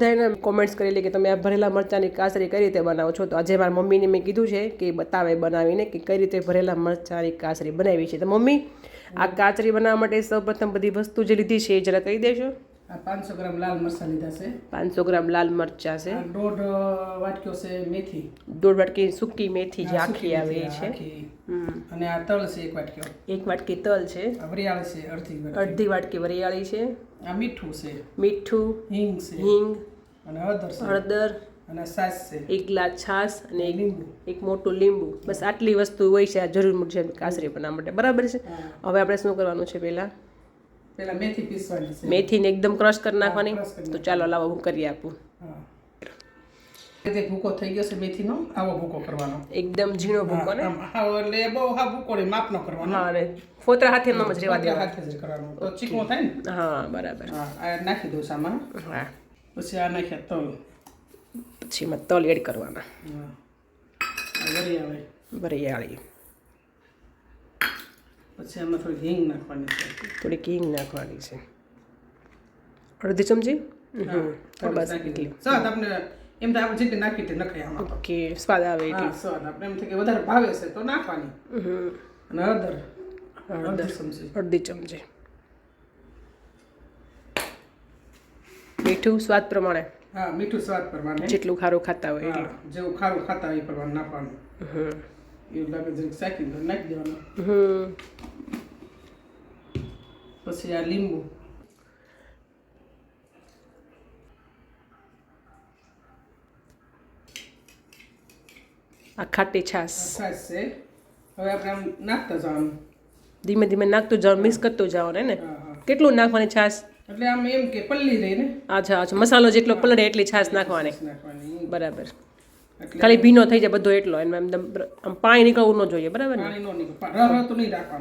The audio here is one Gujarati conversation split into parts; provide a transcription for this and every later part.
બધાને કોમેન્ટ્સ કરેલી કે તમે આ ભરેલા મરચાંની કાસરી કઈ રીતે બનાવો છો? તો આજે મારા મમ્મીને મેં કીધું છે કે બતાવે બનાવીને કે કઈ રીતે ભરેલા મરચાંની કાસરી બનાવી છે. તો મમ્મી, આ કાચરી બનાવવા માટે સૌપ્રથમ બધી વસ્તુ જે લીધી છે એ જરા કહી આ પાંચસો ગ્રામ લાલ મરચા લીધા છે. પાંચસો ગ્રામ લાલ મરચાં છે. દોઢ વાટક્યો છે મેથી. દોઢ વાટકી સૂકી મેથી જે આખી આવે એ છે. અને આ તલ છે એક વાટક્યો એક વાટકી તલ છે. વરિયાળી છે અડધી વાટકી. અડધી વાટકી વરિયાળી છે. આ મીઠું છે. મીઠું હિંગ છે. હિંગ અને હળદર છે. હળદર અને સાસ છે. એક ગ્લાસ છાશ અને એક લીંબુ. એક મોટું લીંબુ. બસ આટલી વસ્તુ હોય છે આ જરૂર છે કાસરી બનાવવા માટે. બરાબર છે? હવે આપણે શું કરવાનું છે પહેલાં? પેલા મેથી પીસવાની છે. મેથીને એકદમ ક્રશ કરી નાખવાની. તો ચાલો લાવો હું કરી આપું. રીતે ભૂકો થઈ ગયો છે મેથીનો આવો ભૂકો કરવાનો. એકદમ ઝીણો ભૂકો ને? એટલે બહુ હા ભૂકો નહીં માપનો કરવાનો. હા અને ફોતરા હાથે ન જ રેવા પોતે દેવા હાથે જ કરવાનો. તો ચીકણો થાય ને? હા બરાબર. હા નાખી દઉં સામાન. હા. પછી આ નાખ્યા તલ. પછી એમાં તલ એડ કરવાના. હા. વરિયાળી. વરિયાળી. પછી આમાં થોડીક હિંગ નાખવાની છે. થોડીક હિંગ નાખવાની છે. અડધી ચમચી? હા, બસ એટલી. સ્વાદ આપણે એમ તો આપણે જેટલી નાખી તે નખાય આમાં. ઓકે સ્વાદ આવે એટલે. સ્વાદ આપણે એમ થાય કે વધારે ભાવે છે તો નાખવાની. અને હળદર અડધી ચમચી. અડધી ચમચી. મીઠું સ્વાદ પ્રમાણે? હા મીઠું સ્વાદ પ્રમાણે. જેટલું ખારું ખાતા હોય એટલું. જેવું ખારું ખાતા હોય એ પ્રમાણે નાખવાનું. હમ. એવું લાગે જરીક તો નાખી દેવાનું. પછી આ લીંબુ. આ ખાટી છાશ. છાશ છે. હવે આપણે આમ નાખતા જવાનું. ધીમે ધીમે નાખતું જવાનું મિક્સ કરતું જવાનું ને કેટલું નાખવાની છાશ? એટલે આમ એમ કે પલ્લી રહી ને? અચ્છા અચ્છા મસાલો જેટલો પલળે એટલી છાશ નાખવાની. બરાબર. ખાલી ભીનો થઈ જાય બધો એટલો. એમ એકદમ આમ પાણી નીકળવું ન જોઈએ બરાબર ને?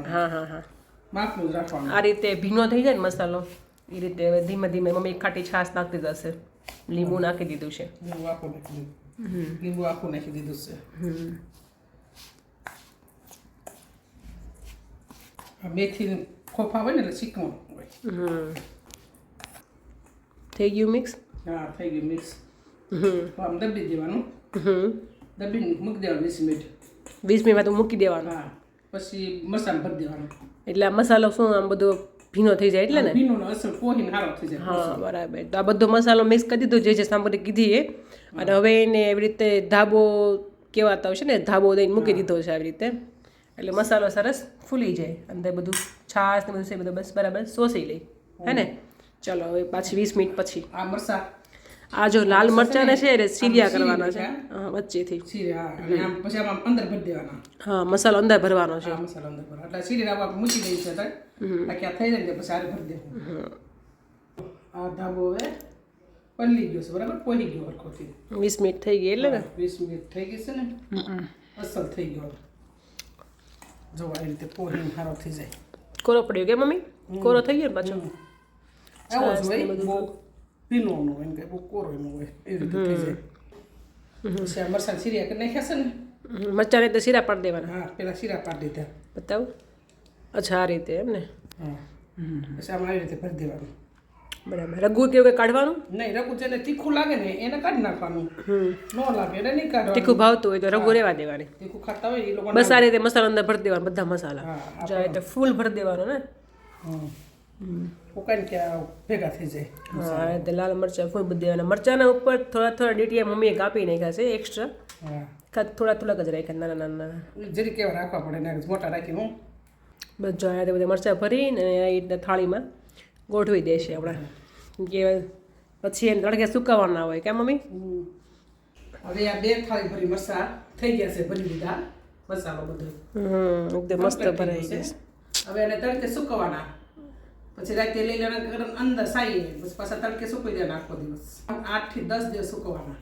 હા હા હા. આ રીતે ભીનો થઈ જાય ને મસાલો એ રીતે હવે ધીમે ધીમે મમ્મી એક ખાટી છાશ નાખતી જશે. લીંબુ નાખી દીધું છે. લીંબુ આખું નાખી દીધું. છે. મેથી ખોફા હોય ને એટલે ચીકણું હોય. થઈ ગયું મિક્સ? હા થઈ ગયું મિક્સ. આમ દબી દેવાનું. હમ. દબીને મૂકી દેવાનું વીસ મિનિટ. વીસ મિનિટમાં તો મૂકી દેવાનું. હા પછી મસાલો ભરી દેવાનો. એટલે આ મસાલો શું આમ બધો ભીનો થઈ જાય એટલે ને? ભીનો અસર પોહીને સારો થઈ જાય. હા બરાબર. તો આ બધો મસાલો મિક્સ કરી દીધો જે જે સાંભળી કીધી એ. અને હવે એને એવી રીતે ધાબો કહેવાતા હોય છે ને ધાબો દઈને મૂકી દીધો છે આવી રીતે. એટલે મસાલો સરસ ફૂલી જાય. અંદર બધું છાશ ને બધું છે બધું બસ બરાબર સોસી લે. હે ને? ચલો હવે પાછી વીસ મિનિટ પછી. આ મરસા આ જો લાલ મરચાં છે એ સીરિયા કરવાના છે. હા વચ્ચેથી. અને આમ પછી આમાં અંદર ભરી દેવાના. હા મસાલો અંદર ભરવાનો છે. મસાલો અંદર ભરવાનો. એટલે સીરિયા આપણે મૂકી દઈએ છે તાર બાકી આ થઈ જાય ને પછી આરે ભરી દેવું. આ ધાબો હવે પલ્લી ગયો છે બરાબર? પોહી ગયો હરખોથી. વીસ મિનિટ થઈ ગઈ એટલે ને? વીસ મિનિટ થઈ ગઈ છે ને? અસલ થઈ ગયો જો આ રીતે પોહી સારો થઈ જાય. કોરો પડ્યો કે મમ્મી? કોરો થઈ ગયો પાછો? આવો જ હોય બહુ ભીનો ન હોય ને કે બહુ કોરો ન હોય એવી રીતે થઈ જાય પછી આ મરસાં સીરિયા કરી નાખ્યા છે ને મરચાંને તો શીરા પાડી દેવાના હા પેલા શીરા પાડી દીધા બતાવો અચ્છા આ રીતે એમ ને હા પછી આમાં આવી રીતે ભરી દેવાનું બરાબર રઘુ કેવું કે કાઢવાનું નહીં રઘુ જેને તીખું લાગે ને એને કાઢી નાખવાનું ન લાગે એને નહીં કાઢવાનું તીખું ભાવતું હોય તો રઘુ રેવા દેવાની તીખું ખાતા હોય એ લોકો બસ આ રીતે મસાલા અંદર ભરી દેવાના બધા મસાલા હા જો આ ફૂલ ભરી દેવાનો ને ઉકાઈને કે ભેગા થઈ જાય. હા તે લાલ મરચાં ફોઈ બધી અને મરચાંના ઉપર થોડા થોડા ડીટીયા મમ્મીએ કાપી નાખ્યા છે એક્સ્ટ્રા હા. ખાલી થોડા થોડાક જ રાખ્યા નાના નાના જરી કેવા રાખવા પડે ને મોટા રાખી હું? બસ આ બધા મરચાં ભરીને આ રીતના થાળીમાં ગોઠવી દેશે આપણે. કે પછી એને તડકે સુકાવવાના હોય કે મમ્મી? હવે આ બે થાળી ભરી મરચાં થઈ ગયા છે ભરી દીધા. મસાલો બધો. હમ એકદમ મસ્ત ભરાઈ ગયા હવે એને તડકે સુકવવાના પછી રાતે લઈ લેવાના ગરમ અંદર સાઈ પછી પાછા તડકે સુકવી દેવાના આખો દિવસ. આઠથી દસ દિવસ સુકવવાના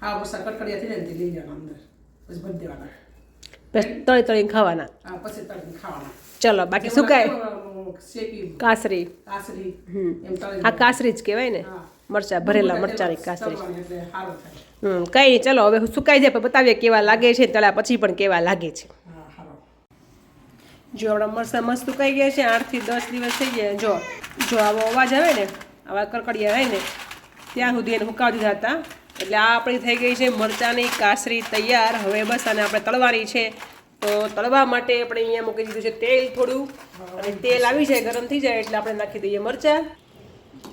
હા મરસા કટકડિયા થઈ જાય ને લઈ લેવાના અંદર. પછી ભરી દેવાના. તળી તળીને ખાવાના. હા પછી તળીને ખાવાના. ચલો બાકી સુકાય? કાસરી. કાસરી. આ કાસરી જ કહેવાય ને? મરચા ભરેલા મરચાની કાસરી. હમ કઈ ચલો હવે સુકાઈ જાય પણ બતાવીએ કેવા લાગે છે તળ્યા પછી પણ કેવા લાગે છે. જો આપણા મરચાં મસ્ત ઉકાઈ ગયા છે, આઠથી દસ દિવસ થઈ ગયા. જો જો આવો અવાજ આવે ને, આવા કરકડિયા આવે ને, ત્યાં સુધી એને હુકાવી દીધા હતા. એટલે આ આપણી થઈ ગઈ છે મરચાંની કાસરી તૈયાર. હવે બસ આને આપણે તળવાની છે. તો તળવા માટે આપણે અહીંયા મૂકી દીધું છે તેલ થોડું. અને તેલ આવી જાય, ગરમ થઈ જાય, એટલે આપણે નાખી દઈએ મરચાં.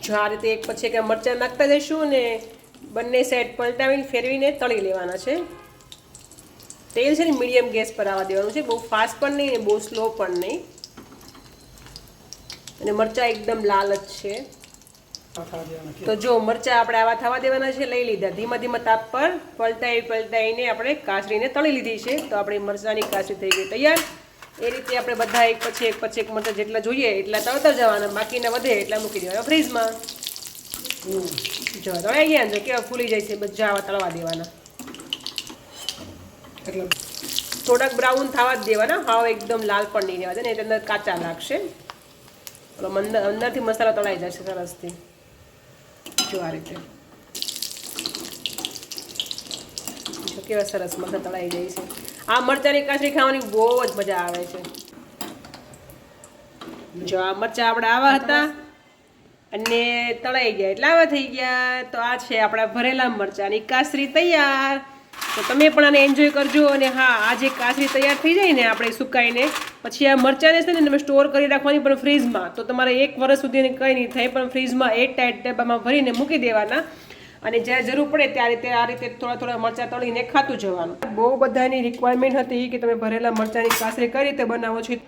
જો આ રીતે એક પછી એક મરચાં નાખતા જઈશું ને, બંને સાઈડ પલટાવીને, ફેરવીને તળી લેવાના છે. તેલ છે ને મીડિયમ ગેસ પર આવવા દેવાનું છે. બહુ ફાસ્ટ પણ નહીં બહુ સ્લો પણ નહીં. અને મરચાં એકદમ લાલ જ છે. તો જો મરચાં આપણે આવા થવા દેવાના છે લઈ લીધા. ધીમા ધીમા તાપ પર પલટાઈ પલટાઈને આપણે કાસરીને તળી લીધી છે. તો આપણી મરચાંની કાસરી થઈ ગઈ તૈયાર. એ રીતે આપણે બધા એક પછી એક પછી એક મરચાં જેટલા જોઈએ એટલા તળતા જવાના. બાકીના વધે એટલા મૂકી દેવાના ફ્રીજમાં. જો તળાઈ ગયા જો કેવા ફૂલી જાય છે બધા આવા તળવા દેવાના. એટલે થોડાક બ્રાઉન થવા જ દેવાના. હાવ એકદમ લાલ પણ નહીં રહેવા દે ને અંદર કાચા લાગશે. એટલે અંદર અંદરથી મસાલો તળાઈ જશે સરસથી. જો આ રીતે. કેવા સરસ મસાલા તળાઈ જાય છે. આ મરચાંની કાચરી ખાવાની બહુ જ મજા આવે છે. જો આ મરચાં આપણે આવા હતા અને તળાઈ ગયા. એટલે આવા થઈ ગયા. તો આ છે આપણા ભરેલા મરચાંની કાસરી તૈયાર. તો તમે પણ આને એન્જોય કરજો અને હા આ જે કાસરી તૈયાર થઈ જાય ને આપણે સુકાઈને, પછી આ મરચાંને છે ને તમે સ્ટોર કરી રાખવાની પણ ફ્રીજમાં તો તમારે એક વર્ષ સુધી કંઈ નહીં થાય, પણ ફ્રીજમાં એક ટાઈટ ડબ્બામાં ભરીને મૂકી દેવાના. અને જ્યારે જરૂર પડે ત્યારે તે આ રીતે થોડા થોડા મરચાં તળીને ખાતું જવાનું. બહુ બધાની રિક્વાયરમેન્ટ હતી કે તમે ભરેલા મરચાંની કાસરી કઈ રીતે બનાવો છો.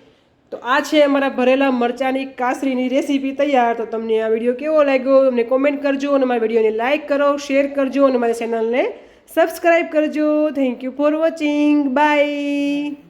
તો આ છે અમારા ભરેલા મરચાંની કાસરીની રેસીપી તૈયાર. તો તમને આ વીડિયો કેવો લાગ્યો? અમને કોમેન્ટ કરજો અને મારા વિડીયોને લાઇક કરો શેર કરજો અને મારી ચેનલને સબસ્ક્રાઈબ કરજો. Thank you for watching bye